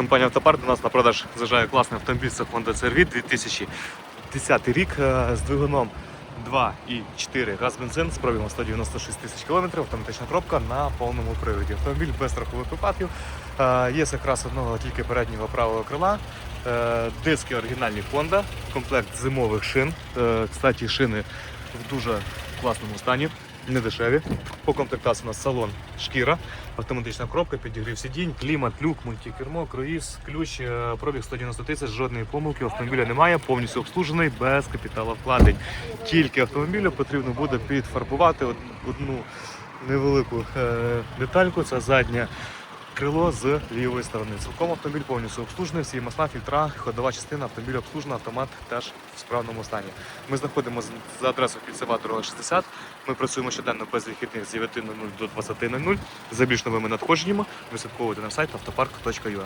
Компанія Автопарк до нас на продаж заїжджає класний автомобіль це Honda CR-V 2010 рік е, з двигуном 2,4 газ бензин з пробігом 196 тисяч кілометрів, автоматична коробка на повному приводі. Автомобіль без страхових випадків. Е, Є якраз одного тільки переднього правого крила. Е, Диски оригінальні Honda, комплект зимових шин. Кстати, шини в дуже класному стані, не дешеві. По комплектації у нас салон шкіра, автоматична коробка, підігрів сидінь, клімат, люк, мультикермо, круїз, ключ, е, пробіг 190 тисяч, жодної помилки, автомобіля немає, повністю обслужений, без капіталовкладень. Тільки автомобілю потрібно буде підфарбувати одну невелику е, детальку, це заднє крило з лівої сторони. Цілком автомобіль повністю обслужений, всі масла, фільтра, ходова частина автомобіля обслужена, автомат теж в справному стані. Ми знаходимося за адресою кільцева дорога 60. Ми працюємо щоденно без вихідних з 9.00 до 20.00. За більш новими надходженнями висвятковуйте на сайт автопарк.ua.